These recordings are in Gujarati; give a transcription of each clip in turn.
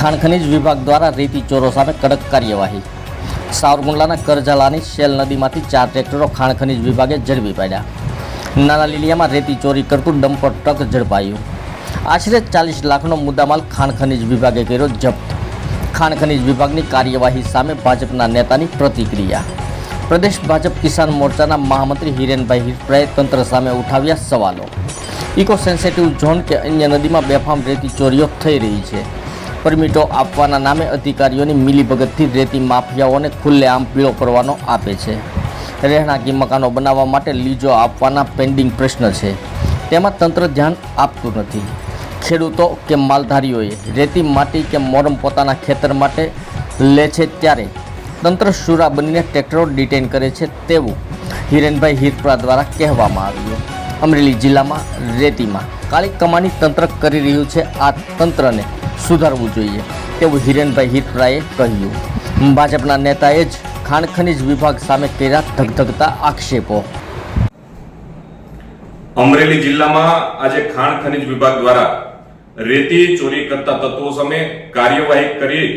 ખાણ ખનીજ વિભાગ દ્વારા રેતી ચોરો સામે કડક કાર્યવાહી. સાવરકુંડલાના કરજાલાની શેલ નદીમાંથી ચાર ટ્રેક્ટરો ખાણ ખનીજ વિભાગે ઝડપી પાડ્યા. નાના લીલિયામાં રેતી ચોરી કરતું ડમ્પર ટ્રક ઝડપાયું. આશરે ચાલીસ લાખનો મુદ્દામાલ ખાણ ખનીજ વિભાગે કર્યો જપ્ત. ખાણ ખનીજ વિભાગની કાર્યવાહી સામે ભાજપના નેતાની પ્રતિક્રિયા. પ્રદેશ ભાજપ કિસાન મોરચાના મહામંત્રી હિરેનભાઈ હિરપરાએ તંત્ર સામે ઉઠાવ્યા સવાલો. ઇકો સેન્સિટિવ ઝોન કે અન્ય નદીમાં બેફામ રેતી ચોરીઓ થઈ રહી છે. પરમિટો આપવાના નામે અધિકારીઓની મિલીભગતથી રેતી માફિયાઓને ખુલ્લેઆમ પીળો કરવાનો આપે છે. રહેણાંકી મકાનો બનાવવા માટે લીજો આપવાના પેન્ડિંગ પ્રશ્ન છે. તેમાં તંત્ર ધ્યાન આપતું નથી. ખેડૂતો કે માલધારીઓએ રેતી માટી કે મોરમ પોતાના ખેતર માટે લે છે ત્યારે તંત્ર શુરા બનીને ટ્રેક્ટરો ડિટેન કરે છે તેવું હિરેનભાઈ હિરપરા દ્વારા કહેવામાં આવ્યું અમરેલી જિલ્લામાં રેતીમાં કાળી કમાની તંત્ર કરી રહ્યું છે. આ તંત્રને સુધારવું જોઈએ. તેવું હિરેનભાઈ હિતરાએ કહ્યું. ભાજપના નેતાએ જ ખાણ ખનીજ વિભાગ સામે કર્યા ધગધગતા આક્ષેપો. અમરેલી જિલ્લામાં આજે ખાણ ખનિજ વિભાગ દ્વારા રેતી ચોરી કરતા તત્વો સામે કાર્યવાહી કરી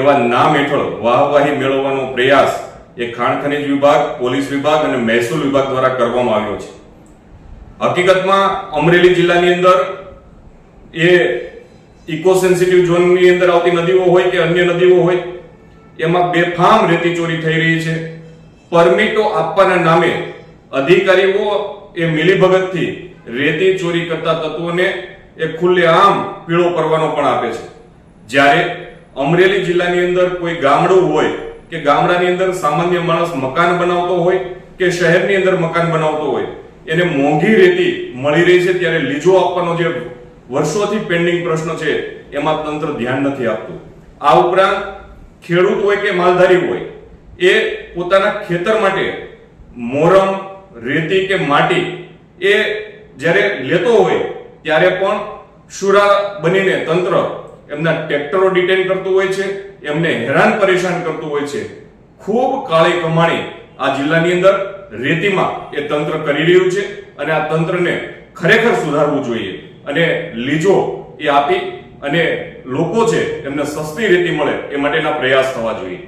એવા નામ હેઠળ વાહવાહી મેળવવાનો પ્રયાસ એ ખાણ ખનિજ વિભાગ, પોલીસ વિભાગ અને મહેસૂલ વિભાગ દ્વારા કરવામાં આવ્યો છે. હકીકતમાં અમરેલી જિલ્લાની અંદર એ ઇકો સેન્સિટિવ ઝોનની અંદર આવતી નદીઓ હોય કે અન્ય નદીઓ હોય, એમાં બેફામ રેતી ચોરી થઈ રહી છે. પરમિટો આપવાના નામે અધિકારીઓ એ મિલીભગતથી રેતી ચોરી કરતા તત્વોને એ ખુલ્લેઆમ પીળો કરવાનો પણ આપે છે. જ્યારે અમરેલી જિલ્લાની અંદર કોઈ ગામડું હોય કે ગામડાની અંદર સામાન્ય માણસ મકાન બનાવતો હોય કે શહેરની અંદર મકાન બનાવતો હોય, એને મોંઘી રેતી મળી રહી છે, ત્યારે લીજો આપવાનો જે વર્ષોથી પેન્ડિંગ પ્રશ્ન છે, એમાં તંત્ર ધ્યાન નથી આપતું. આ ઉપરાંત ખેડૂત હોય કે માલધારી હોય, એ પોતાના ખેતર માટે મોરમ, રેતી કે માટી એ જ્યારે લેતો હોય, ત્યારે પણ શુરા બનીને તંત્ર એમના ટ્રેક્ટરો ડિટેન કરતું હોય છે, એમને હેરાન પરેશાન કરતું હોય છે. ખૂબ કાળી કમાણી આ જિલ્લાની અંદર રેતીમાં એ તંત્ર કરી રહ્યું છે અને આ તંત્રને ખરેખર સુધારવું જોઈએ. અને લીજો એ આપી અને લોકો છે એમને સસ્તી રેતી મળે એ માટેના પ્રયાસ થવા જોઈએ.